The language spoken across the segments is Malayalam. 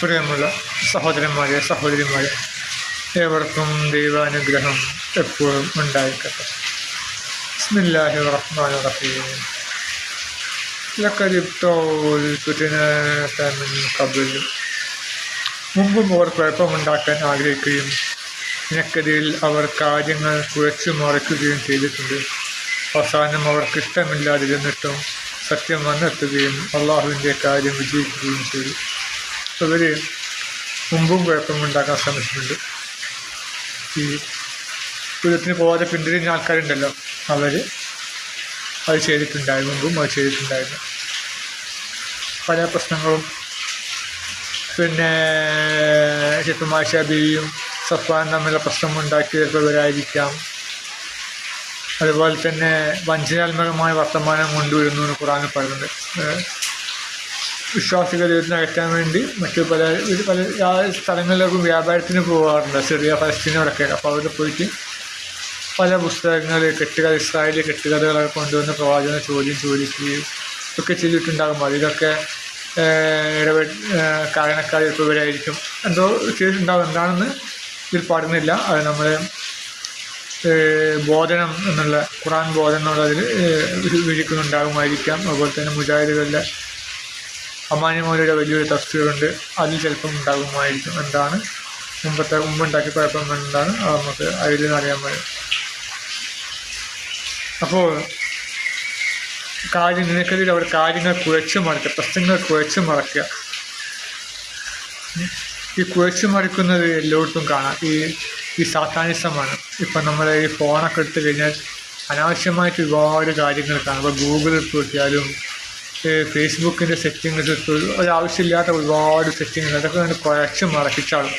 പ്രിയമുള്ള സഹോദരന്മാരെ സഹോദരിമാരെ ഏവർക്കും ദൈവാനുഗ്രഹം എപ്പോഴും ഉണ്ടായിരിക്കട്ടെ. ബിസ്മില്ലാഹി റഹ്മാൻ റഹീം. മുമ്പും അവർ കുഴപ്പമുണ്ടാക്കാൻ ആഗ്രഹിക്കുകയും നിനക്കെതിരിൽ അവർ കാര്യങ്ങൾ കുഴച്ചു മറയ്ക്കുകയും ചെയ്തിട്ടുണ്ട്. അവസാനം അവർക്ക് ഇഷ്ടമില്ലാതിരുന്നിട്ടും സത്യം വന്നെത്തുകയും അള്ളാഹുവിന്റെ കാര്യം വിജയിക്കുകയും ചെയ്തു. ഇവർ മുമ്പും കുഴപ്പമുണ്ടാക്കാൻ ശ്രമിച്ചിട്ടുണ്ട്. ഈ പുരത്തിന് പോകാതെ പിന്തിരിഞ്ഞ ആൾക്കാരുണ്ടല്ലോ അവർ അത് ചെയ്തിട്ടുണ്ടായിരുന്നു മുമ്പും അത് ചെയ്തിട്ടുണ്ടായിരുന്നു. പല പ്രശ്നങ്ങളും. പിന്നെ ചിലപ്പോൾ മാഷ ബിയും സഫാൻ തമ്മിലുള്ള പ്രശ്നമുണ്ടാക്കി ചിലപ്പോൾ അതുപോലെ തന്നെ വഞ്ചനാത്മകമായ വർത്തമാനം കൊണ്ടുവരുന്നു എന്ന് പറയുന്നുണ്ട്. വിശ്വാസികൾ ഇതിനെ അകറ്റാൻ വേണ്ടി മറ്റു പല പല സ്ഥലങ്ങളിലേക്കും വ്യാപാരത്തിന് പോകാറുണ്ട് സിറിയ ഫലസ്തീനോടൊക്കെ. അപ്പോൾ അവിടെ പോയിട്ട് പല പുസ്തകങ്ങൾ കെട്ടുകഥ ഇസ്രായേലി കെട്ടുകഥകളൊക്കെ കൊണ്ടുവന്ന് പ്രവാചകനെ ചോദ്യം ചോദിക്കുകയും ഒക്കെ ചെയ്തിട്ടുണ്ടാകുമ്പോൾ അതിലൊക്കെ ഇടപെ കാരണക്കാർ ഇപ്പോൾ ഇവരായിരിക്കും. എന്തോ ചെയ്തിട്ടുണ്ടാകും എന്താണെന്ന് ഇതിൽ പറയുന്നില്ല അത് നമ്മൾ ബോധനം എന്നുള്ള ഖുറാൻ ബോധനം എന്നുള്ളതിൽ വിളിക്കുന്നുണ്ടാകുമായിരിക്കാം അതുപോലെ തന്നെ മുജാഹിദുകളിലെ അമാന്യമൗലിയുടെ വലിയൊരു തസ്തികളുണ്ട് അതിൽ ചിലപ്പം ഉണ്ടാകുമായിരിക്കും. എന്താണ്? മുമ്പത്തെ ഉണ്ടാക്കി കുഴപ്പം എന്താണ്? അത് നമുക്ക് അതിൽ നിന്ന് അറിയാൻ പറ്റും. അപ്പോൾ കാര്യം നിനക്കെതിരെ അവർ കാര്യങ്ങൾ കുഴച്ചു മറിക്കുക പ്രശ്നങ്ങൾ കുഴച്ചു മറക്കുക. ഈ കുഴച്ചു മറിക്കുന്നത് എല്ലായിടത്തും കാണാം. ഈ ഈ സാത്താനിസമാണ്. ഇപ്പം നമ്മൾ ഈ ഫോണൊക്കെ എടുത്തു കഴിഞ്ഞാൽ അനാവശ്യമായിട്ട് ഒരുപാട് കാര്യങ്ങൾ കാണാം. ഇപ്പോൾ ഗൂഗിളിൽ നോക്കിയാലും ഫേസ്ബുക്കിന്റെ സെറ്റിങ്സ് ഒരാവശ്യമില്ലാത്ത ഒരുപാട് സെറ്റിങ്സ് അതൊക്കെ കണ്ട് കുറച്ച് മറക്കിച്ചാളും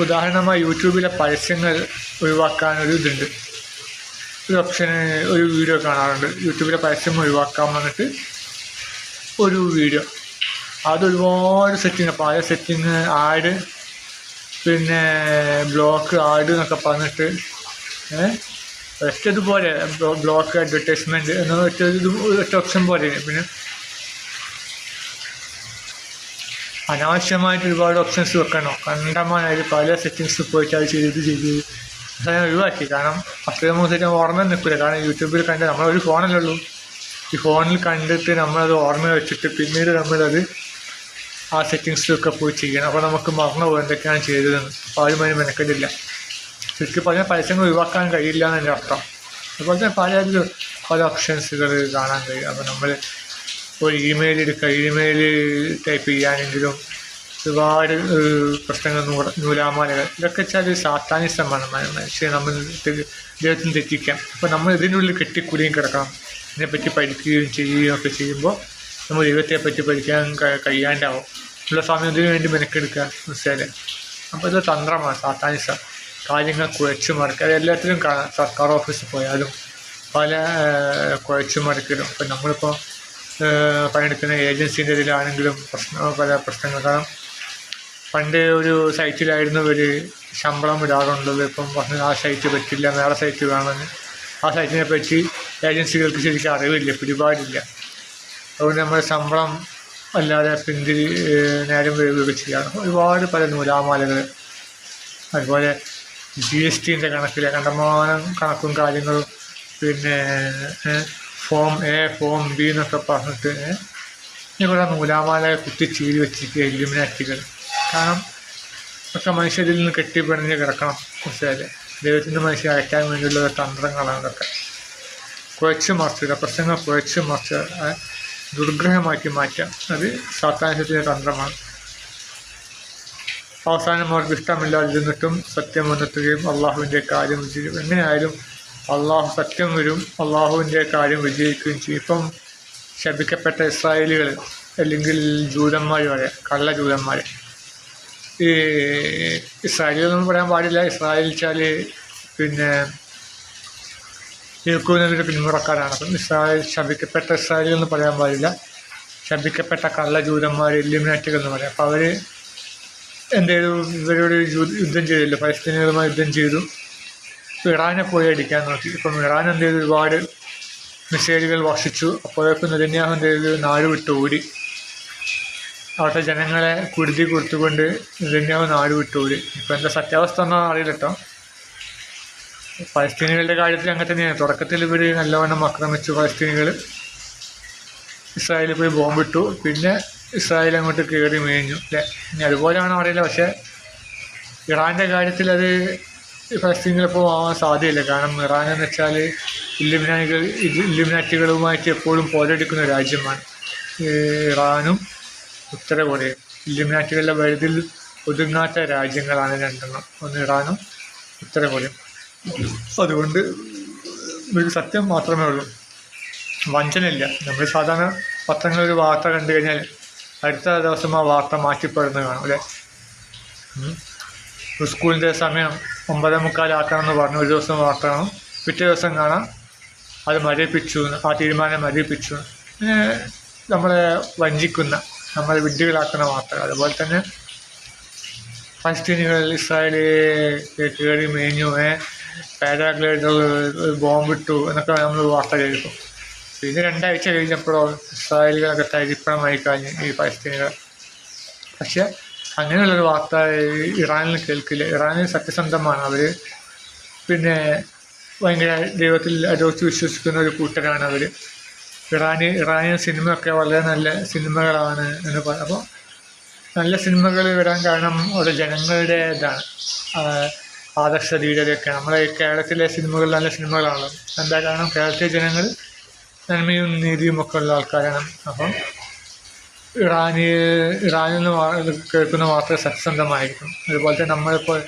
ഉദാഹരണമായി യൂട്യൂബിലെ പരസ്യങ്ങൾ ഒഴിവാക്കാൻ ഒരു ഇതുണ്ട്. ഒരു ഓപ്ഷന് ഒരു വീഡിയോ കാണാറുണ്ട്. യൂട്യൂബിലെ പരസ്യം ഒഴിവാക്കാൻ വന്നിട്ട് ഒരു വീഡിയോ അത് അതൊരുപാട് സെറ്റിങ് അപ്പോൾ ആ സെറ്റിങ് ആഡ് പിന്നെ ബ്ലോക്ക് ആഡ് എന്നൊക്കെ പറഞ്ഞിട്ട് ഒറ്റ ഇതുപോലെ ബ്ലോക്ക് അഡ്വർടൈസ്മെന്റ് എന്ന് ഒറ്റ ഇത് ഓപ്ഷൻ പോലെ. പിന്നെ അനാവശ്യമായിട്ട് ഒരുപാട് ഓപ്ഷൻസ് വെക്കണോ. കണ്ടമാനായി പല സെറ്റിങ്സ് പോയിട്ട് അത് ചെയ്ത് ചെയ്ത് അതായത് ഒഴിവാക്കി. കാരണം അത്രയും സെറ്റ് ഓർമ്മ നിൽക്കില്ല കാരണം യൂട്യൂബിൽ കണ്ട് നമ്മളൊരു ഫോണല്ലേ ഉള്ളൂ. ഈ ഫോണിൽ കണ്ടിട്ട് നമ്മളത് ഓർമ്മ വെച്ചിട്ട് പിന്നീട് നമ്മളത് ആ സെറ്റിങ്സിലൊക്കെ പോയി ചെയ്യണം. അപ്പോൾ നമുക്ക് മറന്നു പോകും എന്തൊക്കെയാണ് ചെയ്തതെന്ന്. അപ്പോൾ ആരും അതിന് മെനക്കെട്ടില്ല ശരിക്കും പറഞ്ഞാൽ പരസ്യങ്ങൾ ഒഴിവാക്കാൻ കഴിയില്ല എന്ന് എന്റെ അർത്ഥം. അതുപോലെ തന്നെ പല പല ഓപ്ഷൻസുകൾ കാണാൻ കഴിയും. അപ്പോൾ നമ്മൾ ഒരു ഇമെയിൽ എടുക്കുക ഇമെയിൽ ടൈപ്പ് ചെയ്യാനെങ്കിലും ഒരുപാട് പ്രശ്നങ്ങൾ നൂല നൂലാമാലകൾ ഇതൊക്കെ വെച്ചാൽ സാത്താനിസമാണ്. മനുഷ്യനെ നമ്മൾ ദൈവത്തിന് തെറ്റിക്കാം. അപ്പോൾ നമ്മൾ ഇതിനുള്ളിൽ കെട്ടിക്കൂടിയും കിടക്കണം. ഇതിനെപ്പറ്റി പഠിക്കുകയും ചെയ്യുകയും ഒക്കെ ചെയ്യുമ്പോൾ നമ്മൾ ദൈവത്തെ പറ്റി പഠിക്കാൻ കഴിയാണ്ടാവും. ഉള്ള സമയം ഇതിനു വേണ്ടി മെനക്കെടുക്കുക. മനസ്സിലായില്ലേ? അപ്പോൾ ഇത് തന്ത്രമാണ് സാത്താനിസം. കാര്യങ്ങൾ കുഴച്ചു മറിക്കുക എല്ലാത്തിലും കാണാം. സർക്കാർ ഓഫീസിൽ പോയാലും പല കുഴച്ചു മറിക്കലും ഇപ്പം നമ്മളിപ്പോൾ പണിയെടുക്കുന്ന ഏജൻസീന്റെ ഇതിലാണെങ്കിലും പ്രശ്ന പല പ്രശ്നങ്ങൾ. കാരണം പണ്ട് ഒരു സൈറ്റിലായിരുന്നു ഒരു ശമ്പളം ഒരാളുണ്ടത് ഇപ്പം പറഞ്ഞു ആ സൈറ്റ് പറ്റില്ല വേറെ സൈറ്റ് വേണമെന്ന്. ആ സൈറ്റിനെ പറ്റി ഏജൻസികൾക്ക് ശരിക്കും അറിവില്ല പിടിപാടില്ല. അതുകൊണ്ട് നമ്മൾ ശമ്പളം അല്ലാതെ പിന്തിരി നേരം വരികയൊക്കെ ചെയ്യാറ് ഒരുപാട് പല നൂലാമാലകൾ. അതുപോലെ ജി എസ് ടിന്റെ കണക്കിലെ കണ്ടമാനം കണക്കും കാര്യങ്ങളും പിന്നെ ഫോം എ ഫോം ബി എന്നൊക്കെ പറഞ്ഞിട്ട് ഇവിടെ നൂലാമാല കുത്തിച്ചീരി വെച്ചിരിക്കുക എലിമിനാറ്റികൾ കാരണം ഒക്കെ മനുഷ്യരിൽ നിന്ന് കെട്ടിപ്പിണഞ്ഞ് കിടക്കണം മനസ്സിലായില്ലേ? ദൈവത്തിന്റെ മനുഷ്യരെ അയക്കാൻ വേണ്ടിയുള്ള തന്ത്രങ്ങളാണ് അതൊക്കെ. കുഴച്ച് മറിച്ചുക പ്രശ്നങ്ങൾ കുഴച്ച് മറിച്ച് ദുർഗ്രഹമാക്കി മാറ്റാം അത് സാത്താനിസത്തിന്റെ തന്ത്രമാണ്. അവസാനം അവർക്ക് ഇഷ്ടമില്ലാതിരുന്നിട്ടും സത്യം വന്നെത്തുകയും അള്ളാഹുവിന്റെ കാര്യം വിജയിക്കും എങ്ങനെയായാലും അള്ളാഹു സത്യം വരും അള്ളാഹുവിന്റെ കാര്യം വിജയിക്കുകയും ചെയ്യും. ഇപ്പം ശപിക്കപ്പെട്ട ഇസ്രായേലികൾ അല്ലെങ്കിൽ ജൂതന്മാർ വരെ കള്ള ജൂതന്മാർ. ഈ ഇസ്രായേലികളൊന്നും പറയാൻ പാടില്ല. ഇസ്രായേൽ വെച്ചാൽ പിന്നെ യഹൂദിന്റെ പിന്മുറക്കാരാണ്. അപ്പം ഇസ്രായേൽ ശപിക്കപ്പെട്ട ഇസ്രായേലികൾ എന്ന് പറയാൻ പാടില്ല. ശപിക്കപ്പെട്ട കള്ള ജൂതന്മാർ എലിമിനാറ്റുകൾ എന്ന് പറയാം. അപ്പോൾ അവർ ചെയ്തു ഇവരോട് യുദ്ധം ചെയ്തില്ല. പലസ്തീനുകളുമായി യുദ്ധം ചെയ്തു. ഇറാനെ പോയി അടിക്കാൻ നോക്കി. ഇപ്പം ഇറാൻ എന്ത് ചെയ്തു ഒരുപാട് മിസൈലുകൾ വർഷിച്ചു അപ്പോഴേക്കും നെതന്യാഹു എന്ത് ചെയ്തു നാട് വിട്ട് ഓടി. അവിടുത്തെ ജനങ്ങളെ കുരുതി കൊടുത്തുകൊണ്ട് നെതന്യാഹു നാട് ഓടി. ഇപ്പം എന്താ സത്യാവസ്ഥ ഒന്നും അറിയില്ല കേട്ടോ. പലസ്തീനികളുടെ കാര്യത്തിൽ അങ്ങനെ തന്നെയാണ്. തുടക്കത്തിൽ ഇവർ നല്ലവണ്ണം ആക്രമിച്ചു പലസ്തീനികൾ ഇസ്രായേലിൽ പോയി ബോംബിട്ടു. പിന്നെ ഇസ്രായേൽ അങ്ങോട്ട് കയറി മേഞ്ഞു. അല്ലേ ഇനി അതുപോലെയാണോ അറിയില്ല പക്ഷേ ഇറാന്റെ കാര്യത്തിൽ അത് പലസ്തീനിലിപ്പോൾ ആവാൻ സാധ്യതയില്ല. കാരണം ഇറാൻ എന്ന് വെച്ചാൽ ഇല്ലുമിനാനികൾ ഇല്ലുമിനാറ്റികളുമായിട്ട് എപ്പോഴും പോരടിക്കുന്ന രാജ്യമാണ്. ഇറാനും ഉത്തര കൊറിയയും. ഇല്ലുമിനാറ്റികളുടെ പരിധിയിൽ ഒതുങ്ങാത്ത രാജ്യങ്ങളാണ് രണ്ടെണ്ണം. ഒന്ന് ഇറാനും ഉത്തര കൊറിയയും. അതുകൊണ്ട് ഒരു സത്യം മാത്രമേ ഉള്ളൂ. വഞ്ചനയില്ല. നമ്മൾ സാധാരണ പത്രങ്ങളിൽ ഒരു വാർത്ത കണ്ടു കഴിഞ്ഞാൽ അടുത്ത ദിവസം ആ വാർത്ത മാറ്റിപ്പെടുന്നത് കാണും അല്ലേ? സ്കൂളിന്റെ സമയം ഒമ്പതേ മുക്കാലാക്കണമെന്ന് പറഞ്ഞു. ഒരു ദിവസം വാർത്ത കാണും. പിറ്റേ ദിവസം കാണാം. അത് മരവിപ്പിച്ചു. എന്ന്, ആ തീരുമാനം മരവിപ്പിച്ചു. നമ്മളെ വഞ്ചിക്കുന്ന നമ്മളെ വിഡ്ഢികളാക്കുന്ന വാർത്തകൾ അതുപോലെ തന്നെ പലസ്തീനികൾ ഇസ്രായേലി കയറി മേഞ്ഞു. പാരാഗ്ലൈഡർ ബോംബിട്ടു എന്നൊക്കെ നമ്മൾ വാർത്ത കേൾക്കും. പിന്നെ രണ്ടാഴ്ച കഴിഞ്ഞപ്പോഴോ ഇസ്രായേലുകളൊക്കെ തരിപ്പണമായി കഴിഞ്ഞു ഈ പലസ്തീനുകൾ പക്ഷെ അങ്ങനെയുള്ളൊരു വാർത്ത ഇറാനിൽ കേൾക്കില്ല. ഇറാനിൽ സത്യസന്ധമാണ്. അവർ പിന്നെ ഭയങ്കര ദൈവത്തിൽ അരോച്ച് വിശ്വസിക്കുന്ന ഒരു കൂട്ടരാണ് അവർ ഇറാനി ഇറാനിയൻ സിനിമയൊക്കെ വളരെ നല്ല സിനിമകളാണ് എന്ന് പറ അപ്പോൾ നല്ല സിനിമകൾ വരാൻ കാരണം അവിടെ ജനങ്ങളുടെ ഇതാണ് ആദർശ ധീരതയൊക്കെ നമ്മളെ കേരളത്തിലെ സിനിമകൾ നല്ല സിനിമകളാണല്ലോ. എന്താ കാരണം? കേരളത്തിലെ ജനങ്ങൾ നന്മയും നീതിയും ഒക്കെ ഉള്ള ആൾക്കാരാണ്. അപ്പം ഇറാനിയെ ഇറാനിൽ നിന്ന് കേൾക്കുന്ന വാർത്ത സത്യസന്ധമായിരിക്കും. അതുപോലെ തന്നെ നമ്മളിപ്പോൾ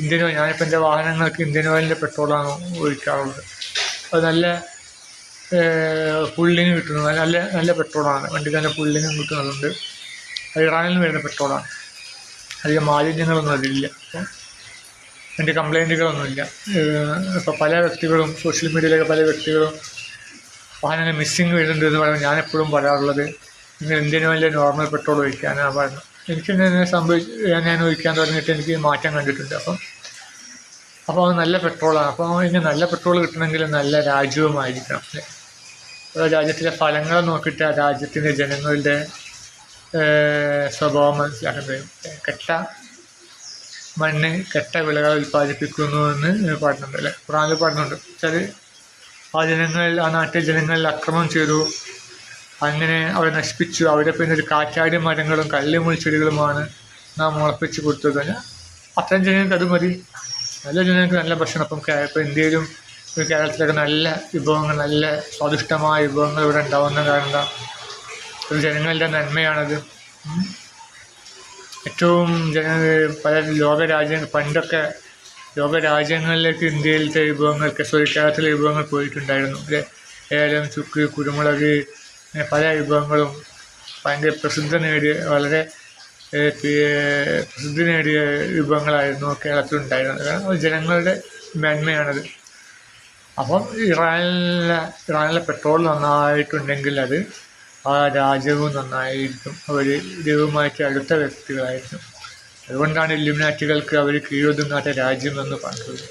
ഇന്ത്യൻ ഓയിൽ ഞാനിപ്പോൾ എന്റെ വാഹനങ്ങൾക്ക് ഇന്ത്യൻ ഓയിലിന്റെ പെട്രോളാണ് ഒഴിക്കാറുള്ളത്. അത് നല്ല പുള്ളിങ് കിട്ടുന്നു നല്ല നല്ല പെട്രോളാണ്. വണ്ടി നല്ല പുള്ളിങ് കിട്ടുന്നതുകൊണ്ട് അത് ഇറാനിൽ നിന്ന് വരുന്ന പെട്രോളാണ്. അധികം മാലിന്യങ്ങളൊന്നും അതിലില്ല. അപ്പം എന്റെ കംപ്ലൈന്റുകളൊന്നുമില്ല. ഇപ്പോൾ പല വ്യക്തികളും സോഷ്യൽ മീഡിയയിലൊക്കെ പല വ്യക്തികളും വാഹനങ്ങൾ മിസ്സിങ് വരുന്നുണ്ട് എന്ന് പറയുമ്പോൾ ഞാൻ എപ്പോഴും പറയാറുള്ളത് നിങ്ങൾ ഇന്ത്യൻ ഓയിലെ നോർമൽ പെട്രോൾ ഒഴിക്കാനാണ് പറയുന്നത്. എനിക്ക് ഇങ്ങനെ സംഭവിച്ച് ഞാൻ ഒഴിക്കാൻ തുടങ്ങിയിട്ട് എനിക്ക് മാറ്റം കണ്ടിട്ടുണ്ട്. അപ്പം അപ്പോൾ അത് നല്ല പെട്രോളാണ് അപ്പോൾ ഇങ്ങനെ നല്ല പെട്രോൾ കിട്ടണമെങ്കിൽ നല്ല രാജ്യവുമായിരിക്കണം ഓരോ രാജ്യത്തിലെ ഫലങ്ങൾ നോക്കിയിട്ട് ആ രാജ്യത്തിന്റെ ജനങ്ങളുടെ സ്വഭാവം മനസ്സിലാക്കാൻ കഴിയും കെട്ട മണ്ണ് കെട്ട വിളകൾ ഉൽപ്പാദിപ്പിക്കുന്നു എന്ന് പാടുന്നുണ്ട് അല്ലേ? ഖുറാനിൽ പാടുന്നുണ്ട്. വെച്ചാൽ ആ ജനങ്ങളിൽ ആ നാട്ടിലെ ജനങ്ങളിൽ അക്രമം ചെയ്തു. അങ്ങനെ അവരെ നശിപ്പിച്ചു. അവരെ പിന്നെ ഒരു കാറ്റാടി മരങ്ങളും കല്ലുമുൾച്ചെടികളുമാണ് നാം മുളപ്പിച്ച് കൊടുത്തത്. അത്തരം ജനങ്ങൾക്ക് അത് മതി. നല്ല ജനങ്ങൾക്ക് നല്ല ഭക്ഷണം. അപ്പം ഇപ്പം ഇന്ത്യയിലും കേരളത്തിലൊക്കെ നല്ല വിഭവങ്ങൾ നല്ല സ്വാദിഷ്ടമായ വിഭവങ്ങൾ ഇവിടെ ഉണ്ടാവുന്ന കാരണം ഒരു ജനങ്ങളുടെ നന്മയാണത്. ഏറ്റവും ജന പല ലോകരാജ്യങ്ങൾ പണ്ടൊക്കെ ലോകരാജ്യങ്ങളിലേക്ക് ഇന്ത്യയിലത്തെ വിഭവങ്ങൾക്ക് കേരളത്തിലെ വിഭവങ്ങൾ പോയിട്ടുണ്ടായിരുന്നു. ഏലം ചുക്ക് കുരുമുളക് പല വിഭവങ്ങളും ഭയങ്കര പ്രസിദ്ധ നേടിയ വളരെ പ്രസിദ്ധി നേടിയ വിഭവങ്ങളായിരുന്നു കേരളത്തിലുണ്ടായിരുന്നത്. കാരണം ജനങ്ങളുടെ മേന്മയാണത്. അപ്പം ഇറാനിലെ ഇറാനിലെ പെട്രോൾ നന്നായിട്ടുണ്ടെങ്കിൽ അത് ആ രാജ്യവും നന്നായിരിക്കും. അവർ ദൈവവുമായിട്ട് അടുത്ത വ്യക്തികളായിരിക്കും. അതുകൊണ്ടാണ് ഇല്ലുമിനാറ്റുകൾക്ക് അവർ കീഴൊതുങ്ങാത്ത രാജ്യം എന്ന് പറഞ്ഞത്.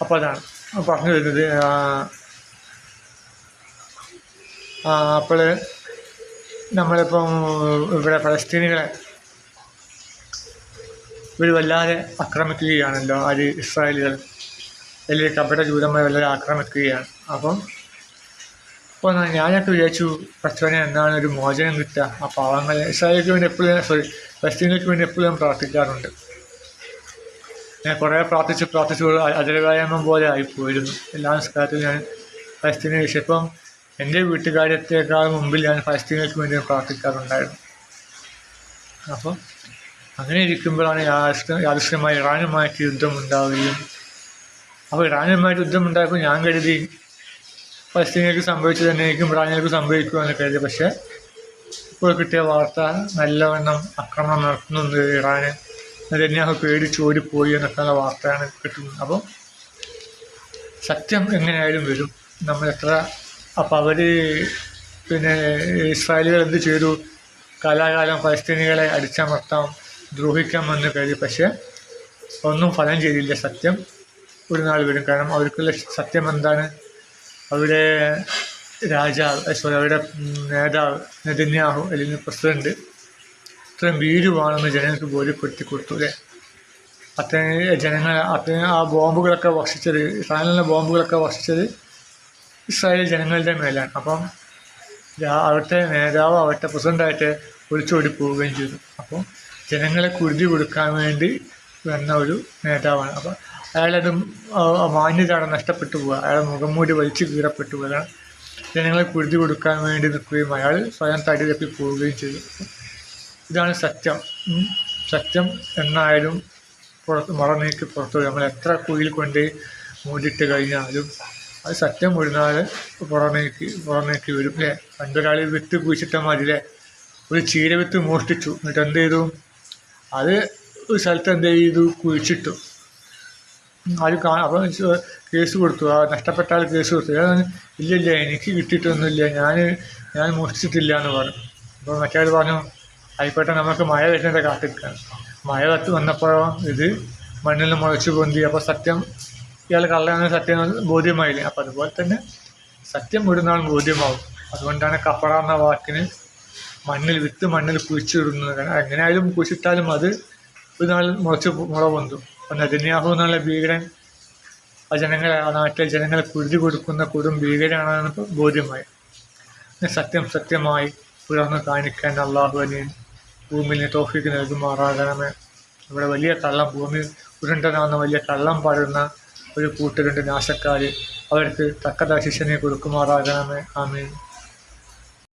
അപ്പോൾ അതാണ് പറഞ്ഞു വരുന്നത്. അപ്പോൾ നമ്മളിപ്പം ഇവിടെ ഫലസ്തീനികളെ ഇവർ വല്ലാതെ ആക്രമിക്കുകയാണല്ലോ അത് ഇസ്രായേലുകൾ. വലിയ കപട ജൂതന്മാർ വല്ലാതെ ആക്രമിക്കുകയാണ്. അപ്പം അപ്പോൾ ഞാനൊക്കെ വിചാരിച്ചു പച്ചവനെ എന്നാണ് ഒരു മോചനം കിട്ടുക? ആ പാവങ്ങൾ ഇസ്രായേലിക്ക് വേണ്ടി എപ്പോഴും സോറി ഫലസ്തീനികൾക്ക് വേണ്ടി എപ്പോഴും ഞാൻ പ്രാർത്ഥിക്കാറുണ്ട്. ഞാൻ കുറേ പ്രാർത്ഥിച്ച് പ്രാർത്ഥിച്ച് അതിരവ്യായാമം പോലെ ആയിപ്പോയിരുന്നു. എല്ലാ നിസ്കാരത്തിലും ഞാൻ ഫലസ്തീനെ വിഷയം ഇപ്പം എന്റെ വീട്ടുകാര്യത്തേക്കാൾ മുമ്പിൽ ഞാൻ ഫലസ്തീനുകൾക്ക് വേണ്ടി പ്രാർത്ഥിക്കാറുണ്ടായിരുന്നു. അപ്പം അങ്ങനെ ഇരിക്കുമ്പോഴാണ് യാദൃശ്യ യാദൃശ്യമായി ഇറാനുമായിട്ട് യുദ്ധം ഉണ്ടാവുകയും അപ്പോൾ ഇറാനുമായിട്ട് യുദ്ധം ഉണ്ടായപ്പോൾ ഞാൻ കരുതി പലസ്തീനികൾക്ക് സംഭവിച്ചു തന്നെ എനിക്കും ഇറാനികൾക്ക് സംഭവിക്കുമെന്ന് കരുതി. പക്ഷേ ഇപ്പോൾ കിട്ടിയ വാർത്ത നല്ലവണ്ണം ആക്രമണം നടത്തുന്നുണ്ട് ഇറാന്. നെതന്യാഹു പേടിച്ച് ഓടിപ്പോയി എന്നൊക്കെയുള്ള വാർത്തയാണ് കിട്ടുന്നത്. അപ്പം സത്യം എങ്ങനെയായാലും വരും. നമ്മൾ എത്ര അപ്പം അവർ പിന്നെ ഇസ്രായേലുകൾ എന്ത് ചെയ്തു? കാലാകാലം പലസ്തീനികളെ അടിച്ചമർത്താം ദ്രോഹിക്കാമെന്ന് കരുതി. പക്ഷേ ഒന്നും ഫലം ചെയ്തില്ല സത്യം. ഒരു നാൾ വരും. കാരണം അവർക്കുള്ള സത്യം എന്താണ്? അവിടെ രാജാവ് സോറി അവരുടെ നേതാവ് നെതന്യാഹു അല്ലെങ്കിൽ പ്രസിഡന്റ് ഇത്രയും ഭീരുവാണെന്ന് ജനങ്ങൾക്ക് ബോധ്യപ്പെടുത്തി കൊടുത്തു അല്ലേ? അത്രയും ജനങ്ങൾ അത്രയും ആ ബോംബുകളൊക്കെ വർഷിച്ചത് ഇസ്രായേലിലെ ബോംബുകളൊക്കെ വർഷിച്ചത് ഇസ്രായേൽ ജനങ്ങളുടെ മേലാണ്. അപ്പം അവിടുത്തെ നേതാവ് അവിടുത്തെ പ്രസിഡന്റായിട്ട് ഒളിച്ചോടി പോവുകയും ചെയ്തു. അപ്പം ജനങ്ങളെ കുരുതി കൊടുക്കാൻ വേണ്ടി വന്ന ഒരു നേതാവാണ്. അപ്പം അയാളത് മാന്യതയാണ് മാന്യത നഷ്ടപ്പെട്ടു പോവുക. അയാളെ മുഖംമൂടി വലിച്ചു കീറപ്പെട്ടു പോവുക. ജനങ്ങളെ കുരുതി കൊടുക്കാൻ വേണ്ടി നിൽക്കുകയും അയാൾ സ്വയം തടി തപ്പി പോവുകയും ചെയ്തു. ഇതാണ് സത്യം. സത്യം എന്നായാലും പുറത്ത് മറന്നേക്ക് പുറത്തു നമ്മൾ എത്ര കുയിൽ കൊണ്ട് മൂടിയിട്ട് കഴിഞ്ഞാലും അത് സത്യം വിടുന്നാൽ പുറമേക്ക് പുറമേക്ക് വരും അല്ലേ? പണ്ടൊരാൾ വിത്ത് കുഴിച്ചിട്ട മതി അല്ലേ ഒരു ചീര വിത്ത് മോഷ്ടിച്ചു. എന്നിട്ട് എന്ത് ചെയ്തു? അത് ഒരു സ്ഥലത്ത് എന്ത് ചെയ്തു? കുഴിച്ചിട്ടു. അത് കാ അപ്പം കേസ് കൊടുത്തു. ആ നഷ്ടപ്പെട്ട ആൾ കേസ് കൊടുത്തു. ഇല്ല ഇല്ല എനിക്ക് കിട്ടിയിട്ടൊന്നുമില്ല. ഞാൻ ഞാൻ മോഷ്ടിച്ചിട്ടില്ല എന്ന് പറഞ്ഞു. അപ്പോൾ മറ്റേ പറഞ്ഞു ആയിക്കോട്ടെ നമുക്ക് മഴ വരുന്നത് കാത്തിരിക്കാം മഴ കത്ത് വന്നപ്പോഴോ ഇത് മണ്ണിൽ മുളച്ച് പൊന്തി. അപ്പോൾ സത്യം ഇയാൾ കള്ളയാണ് സത്യം ബോധ്യമായില്ലേ? അപ്പോൾ അതുപോലെ തന്നെ സത്യം ഒരു നാൾ ബോധ്യമാവും. അതുകൊണ്ടാണ് കപ്പട എന്ന വാക്കിന് മണ്ണിൽ വിത്ത് മണ്ണിൽ കുഴിച്ചിടുന്നത്. എങ്ങനെയായാലും കുഴിച്ചിട്ടാലും അത് ഒരു നാൾ മുളച്ച് മുള പൊന്തു. നെതന്യാഹു എന്നുള്ള ഭീകരൻ ആ ജനങ്ങളെ ആ നാട്ടിലെ ജനങ്ങളെ കുരുതി കൊടുക്കുന്ന കൊടും ഭീകരനാണെന്ന് ഇപ്പം ബോധ്യമായി. സത്യം സത്യമായി പുലർന്ന് കാണിക്കാൻ അള്ളാഹു അള്ളാഹുവിനെയും ഭൂമിയിൽ തോഫിക്ക് നൽകുമാറാകണമേ. ഇവിടെ വലിയ കള്ളം ഭൂമി ഉരുണ്ടനാവുന്ന വലിയ കള്ളം പാടുന്ന ഒരു കൂട്ടരുണ്ട് നാശക്കാർ അവർക്ക് തക്കത ശിക്ഷനെ കൊടുക്കുമാറാകണമേ. ആമീൻ.